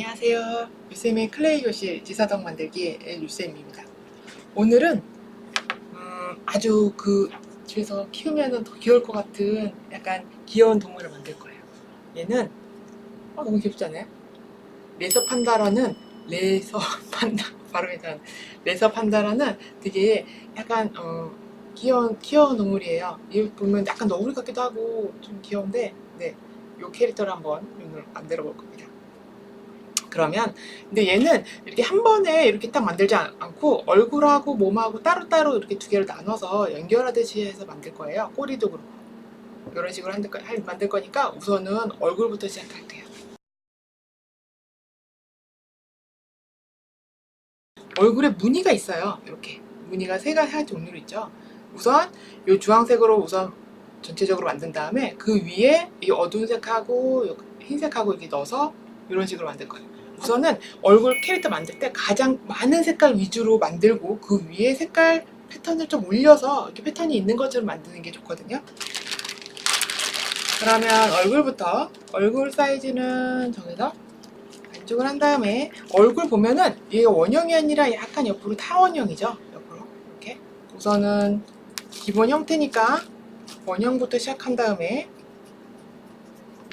안녕하세요. 유쌤의 클레이 교실 지사덕 만들기의 유쌤입니다. 오늘은 음, 아주 그 집에서 키우면 더 귀여울 것 같은 약간 귀여운 동물을 만들 거예요. 얘는 어, 너무 귀엽지 않아요? 레서 판다라는 레서 판다 발음이 잘 레서 판다라는 되게 약간 어, 귀여운 귀여운 동물이에요. 이 보면 약간 너구리 같기도 하고 좀 귀여운데 네, 요 캐릭터를 한번 오늘 만들어 볼 겁니다. 그러면 근데 얘는 이렇게 한 번에 이렇게 딱 만들지 않- 않고 얼굴하고 몸하고 따로따로 이렇게 두 개를 나눠서 연결하듯이 해서 만들 거예요. 꼬리도 그렇고 이런 식으로 거- 할- 만들 거니까 우선은 얼굴부터 시작할게요. 얼굴에 무늬가 있어요. 이렇게 무늬가 세 가지 종류로 있죠. 우선 이 주황색으로 우선 전체적으로 만든 다음에 그 위에 이 어두운 색하고 요 흰색하고 이렇게 넣어서 이런 식으로 만들 거예요. 우선은 얼굴 캐릭터 만들 때 가장 많은 색깔 위주로 만들고 그 위에 색깔 패턴을 좀 올려서 이렇게 패턴이 있는 것처럼 만드는 게 좋거든요. 그러면 얼굴부터 얼굴 사이즈는 정해서 안쪽을 한 다음에 얼굴 보면은 이게 원형이 아니라 약간 옆으로 타원형이죠. 옆으로 이렇게 우선은 기본 형태니까 원형부터 시작한 다음에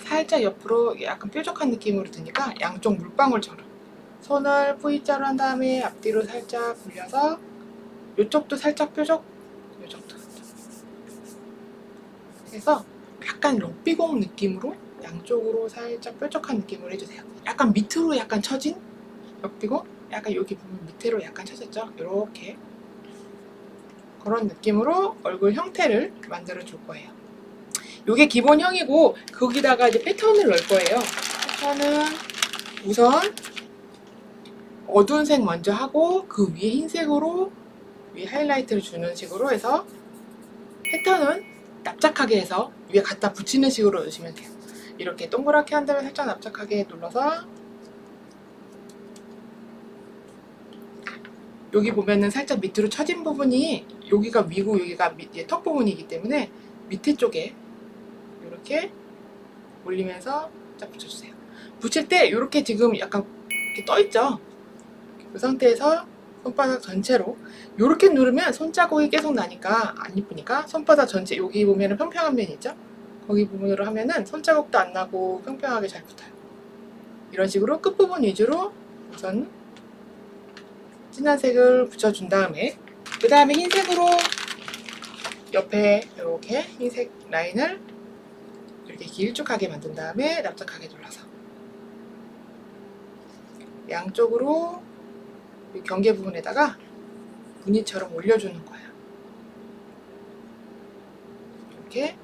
살짝 옆으로 약간 뾰족한 느낌으로 드니까 양쪽 물방울처럼 손을 V자로 한 다음에 앞뒤로 살짝 굴려서 이쪽도 살짝 뾰족? 이쪽도. 해서 약간 럭비공 느낌으로 양쪽으로 살짝 뾰족한 느낌으로 해주세요. 약간 밑으로 약간 처진 럭비공? 약간 여기 보면 밑으로 약간 처졌죠? 이렇게. 그런 느낌으로 얼굴 형태를 만들어 줄 거예요 요게 기본형이고 거기다가 이제 패턴을 넣을 거예요. 패턴은 우선 어두운 색 먼저 하고 그 위에 흰색으로 위에 하이라이트를 주는 식으로 해서 패턴은 납작하게 해서 위에 갖다 붙이는 식으로 넣으시면 돼요. 이렇게 동그랗게 한 다음에 살짝 납작하게 눌러서 여기 보면은 살짝 밑으로 처진 부분이 여기가 위고 여기가 밑, 예, 턱 부분이기 때문에 밑에 쪽에 이렇게 올리면서 쫙 붙여주세요. 붙일 때 이렇게 지금 약간 이렇게 떠 있죠. 그 상태에서 손바닥 전체로 이렇게 누르면 손자국이 계속 나니까 안 이쁘니까 손바닥 전체 여기 보면은 평평한 면 있죠. 거기 부분으로 하면은 손자국도 안 나고 평평하게 잘 붙어요. 이런 식으로 끝부분 위주로 우선 진한 색을 붙여준 다음에 그 다음에 흰색으로 옆에 이렇게 흰색 라인을 이렇게 길쭉하게 만든 다음에 납작하게 눌러서 양쪽으로 이 경계 부분에다가 무늬처럼 올려주는 거예요. 이렇게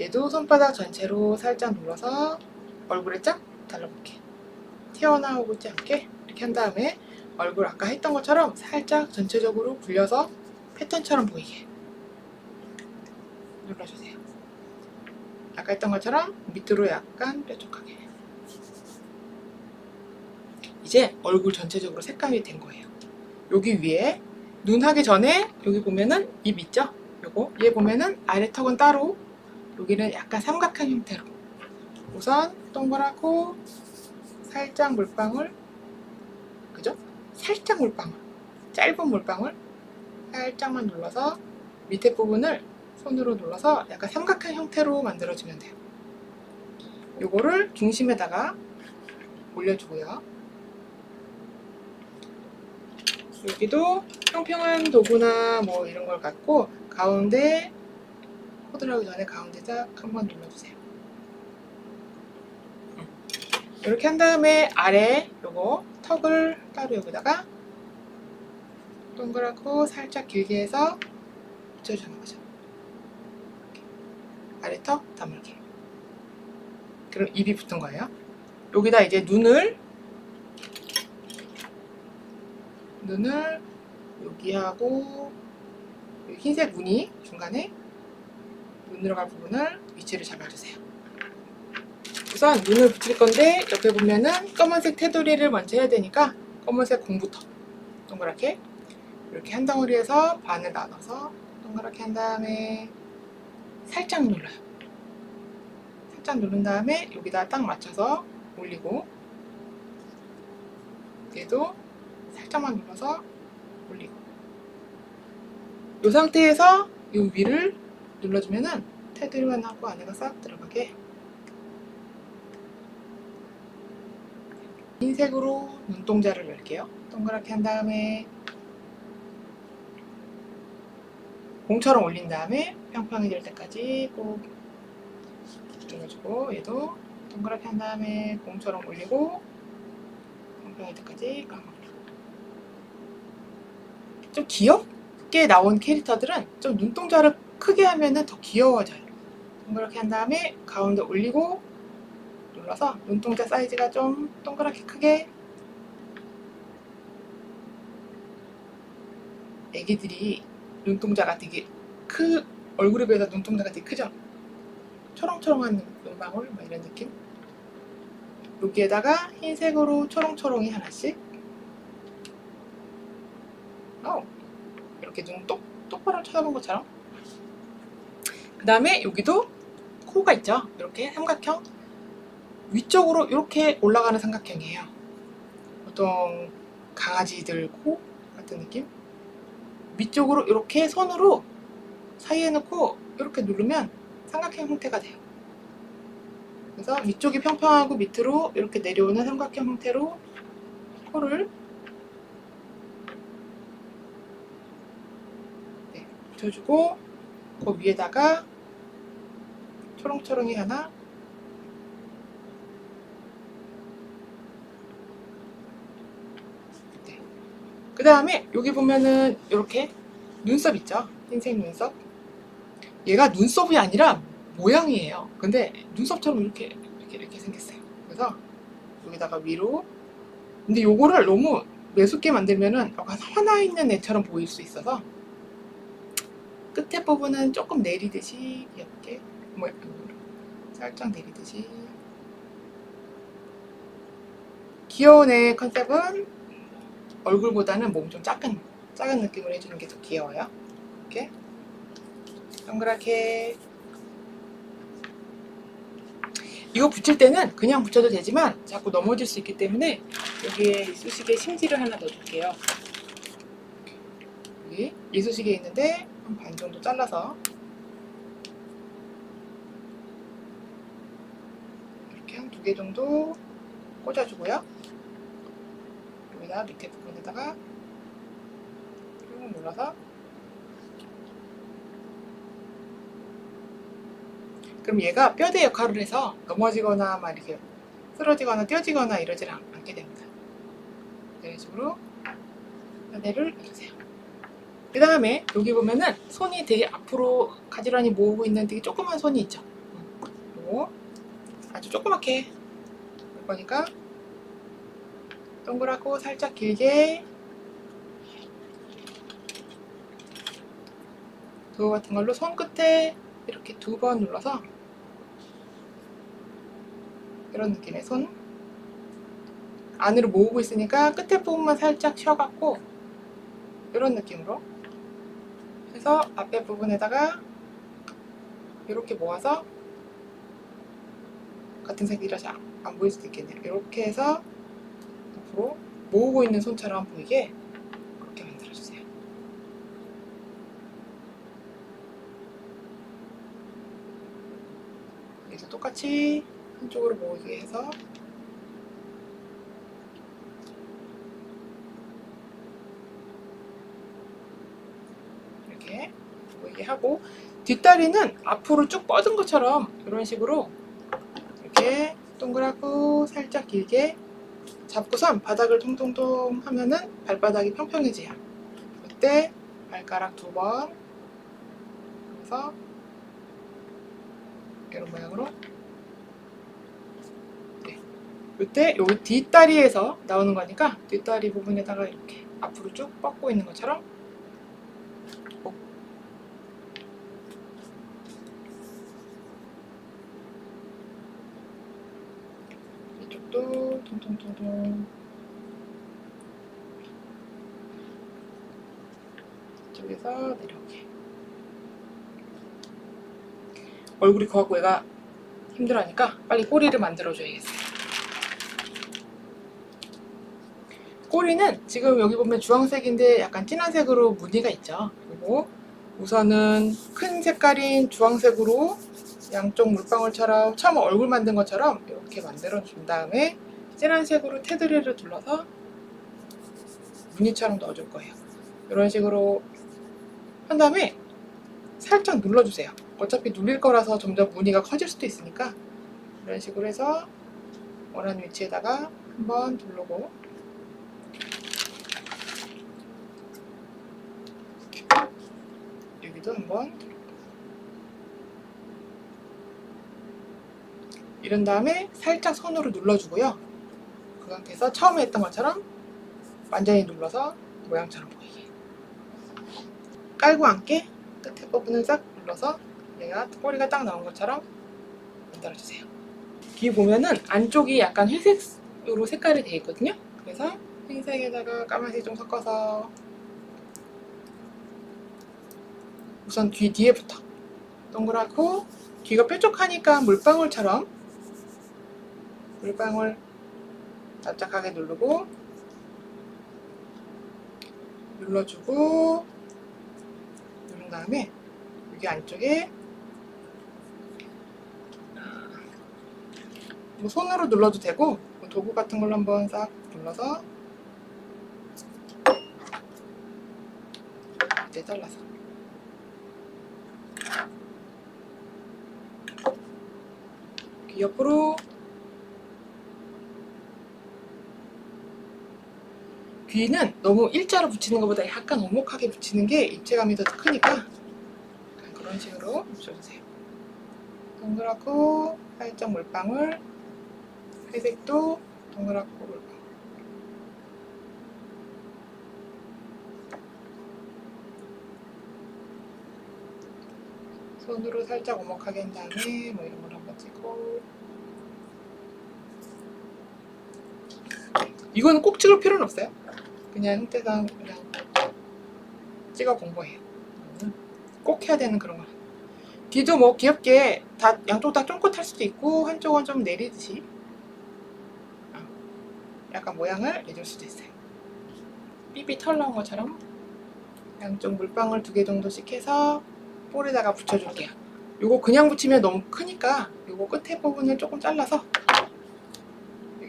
얘도 손바닥 전체로 살짝 눌러서 얼굴에 쫙 달라붙게 튀어나오지 않게 이렇게 한 다음에 얼굴 아까 했던 것처럼 살짝 전체적으로 굴려서 패턴처럼 보이게 눌러주세요. 아까 했던 것처럼 밑으로 약간 뾰족하게. 이제 얼굴 전체적으로 색감이 된 거예요. 여기 위에 눈 하기 전에 여기 보면은 입 있죠? 요거. 얘 보면은 아래 턱은 따로. 여기는 약간 삼각형 형태로. 우선 동그랗고 살짝 물방울. 그죠? 살짝 물방울. 짧은 물방울. 살짝만 눌러서 밑에 부분을 손으로 눌러서 약간 삼각형 형태로 만들어주면 돼요. 요거를 중심에다가 올려주고요. 여기도 평평한 도구나 뭐 이런 걸 갖고 가운데 하기 전에 가운데 딱 한번 눌러주세요. 이렇게 한 다음에 아래 요거 턱을 따로 여기다가 동그랗고 살짝 길게 해서 붙여주는 거죠. 아래턱 다물게. 그럼 입이 붙은 거예요. 여기다 이제 눈을 눈을 여기하고 여기 흰색 무늬 중간에 눈 들어갈 부분을 위치를 잡아주세요. 우선 눈을 붙일 건데 옆에 보면은 검은색 테두리를 먼저 해야 되니까 검은색 공부터 동그랗게 이렇게 한 덩어리에서 반을 나눠서 동그랗게 한 다음에 살짝 눌러요. 살짝 누른 다음에 여기다 딱 맞춰서 올리고 얘도 살짝만 눌러서 올리고 이 상태에서 이 위를 눌러주면은 테두리만 하고 안에가 싹 들어가게 흰색으로 눈동자를 넣을게요. 동그랗게 한 다음에 공처럼 올린 다음에 평평해질 때까지 꼭 눌러주고 얘도 동그랗게 한 다음에 공처럼 올리고 평평할 때까지 꽉 눌러. 좀 귀엽게 나온 캐릭터들은 좀 눈동자를 크게 하면은 더 귀여워져요. 동그랗게 한 다음에 가운데 올리고 눌러서 눈동자 사이즈가 좀 동그랗게 크게 애기들이 눈동자가 되게 크 얼굴에 비해서 눈동자가 되게 크죠? 초롱초롱한 눈망울? 뭐 이런 느낌? 여기에다가 흰색으로 초롱초롱이 하나씩. 어, 이렇게 눈 똑, 똑바로 쳐다본 것처럼. 그 다음에 여기도 코가 있죠? 이렇게 삼각형. 위쪽으로 이렇게 올라가는 삼각형이에요. 보통 강아지들 코 같은 느낌 위쪽으로 이렇게 손으로 사이에 넣고 이렇게 누르면 삼각형 형태가 돼요. 그래서 위쪽이 평평하고 밑으로 이렇게 내려오는 삼각형 형태로 코를 네, 붙여주고 그 위에다가 초롱초롱이 하나 다음에 여기 보면은 이렇게 눈썹 있죠? 흰색 눈썹? 얘가 눈썹이 아니라 모양이에요. 근데 눈썹처럼 이렇게 이렇게 이렇게 생겼어요. 그래서 여기다가 위로. 근데 요거를 너무 매섭게 만들면은 약간 화나 있는 애처럼 보일 수 있어서 끝에 부분은 조금 내리듯이 귀엽게 뭐 살짝 내리듯이. 귀여운 애 컨셉은 얼굴보다는 몸 좀 작은 작은 느낌을 해주는 게 더 귀여워요 이렇게 동그랗게 이거 붙일 때는 그냥 붙여도 되지만 자꾸 넘어질 수 있기 때문에 여기에 이쑤시개 심지를 하나 넣어줄게요. 여기 이쑤시개 있는데 한 반 정도 잘라서 이렇게 한 두 개 정도 꽂아주고요. 여기다 밑에 부분에다가 쭉 눌러서 그럼 얘가 뼈대 역할을 해서 넘어지거나 막 이렇게 쓰러지거나 떼어지거나 이러질 않- 않게 됩니다. 이런 식으로 뼈대를 넣으세요. 그 다음에 여기 보면은 손이 되게 앞으로 가지런히 모으고 있는 되게 조그만 손이 있죠. 요거 아주 조그맣게 할 거니까 동그랗고 살짝 길게 그거 같은 걸로 손끝에 이렇게 두 번 눌러서 이런 느낌의 손. 안으로 모으고 있으니까 끝에 부분만 살짝 쉬어갖고 이런 느낌으로 해서 앞에 부분에다가 이렇게 모아서 같은 색이라서 안- 안 보일 수도 있겠네요. 이렇게 해서 앞으로 모으고 있는 손처럼 보이게 그렇게 만들어주세요. 여기서 똑같이 한쪽으로 모으게 해서 이렇게 보이게 하고 뒷다리는 앞으로 쭉 뻗은 것처럼 이런 식으로 이렇게 동그랗고 살짝 길게 잡고선 바닥을 통통통 하면은 발바닥이 평평해져요. 이때 발가락 두 번 그래서 이런 모양으로 네. 이때 여기 뒷다리에서 나오는 거니까 뒷다리 부분에다가 이렇게 앞으로 쭉 뻗고 있는 것처럼 꼭 통통통통 이쪽에서 내려오게. 얼굴이 커갖고 얘가 힘들어하니까 빨리 꼬리를 만들어줘야겠어요. 꼬리는 지금 여기 보면 주황색인데 약간 진한 색으로 무늬가 있죠. 그리고 우선은 큰 색깔인 주황색으로 양쪽 물방울처럼 처음 얼굴 만든 것처럼 이렇게 만들어 준 다음에 진한 색으로 테두리를 둘러서 무늬처럼 넣어줄 거예요. 이런 식으로 한 다음에 살짝 눌러주세요. 어차피 눌릴 거라서 점점 무늬가 커질 수도 있으니까 이런 식으로 해서 원하는 위치에다가 한번 누르고 여기도 한번 이런 다음에 살짝 손으로 눌러주고요. 그 상태에서 처음에 했던 것처럼 완전히 눌러서 모양처럼 보이게 깔고 앉게 끝에 부분을 싹 눌러서 얘가 꼬리가 딱 나온 것처럼 만들어주세요. 뒤 보면은 안쪽이 약간 회색으로 색깔이 되어 있거든요. 그래서 흰색에다가 까만색 좀 섞어서 우선 귀 뒤에부터 동그랗고 귀가 뾰족하니까 물방울처럼 물방울 납작하게 누르고 눌러주고 누른 다음에 여기 안쪽에 뭐 손으로 눌러도 되고 뭐 도구 같은 걸로 한번 싹 눌러서 이제 잘라서. 귀 옆으로 귀는 너무 일자로 붙이는 것보다 약간 오목하게 붙이는 게 입체감이 더 크니까 그런 식으로 붙여주세요. 동그랗고 살짝 물방울 회색도 동그랗고 물방울 손으로 살짝 오목하게 한 다음에 뭐 이런 걸 한번 찍고 이거는 꼭 찍을 필요는 없어요. 그냥 형태상 그냥 찍어 본 거예요. 이거는 꼭 해야 되는 그런 거. 뒤도 뭐 귀엽게 다 양쪽 다 쫑긋할 수도 있고 한쪽은 좀 내리듯이 어, 약간 모양을 내줄 수도 있어요. 삐삐 털 나온 것처럼 양쪽 물방울 두 개 정도씩 해서 볼에다가 붙여줄게요. 요거 그냥 붙이면 너무 크니까 요거 끝에 부분을 조금 잘라서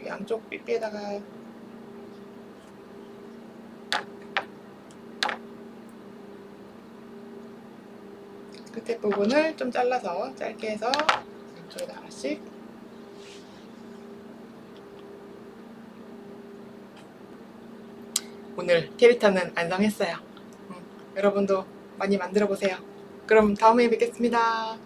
양쪽 삐삐에다가 끝에 부분을 좀 잘라서 짧게 해서 양쪽에다 하나씩 오늘 캐릭터는 완성했어요. 음, 여러분도 많이 만들어 보세요. 그럼 다음에 뵙겠습니다.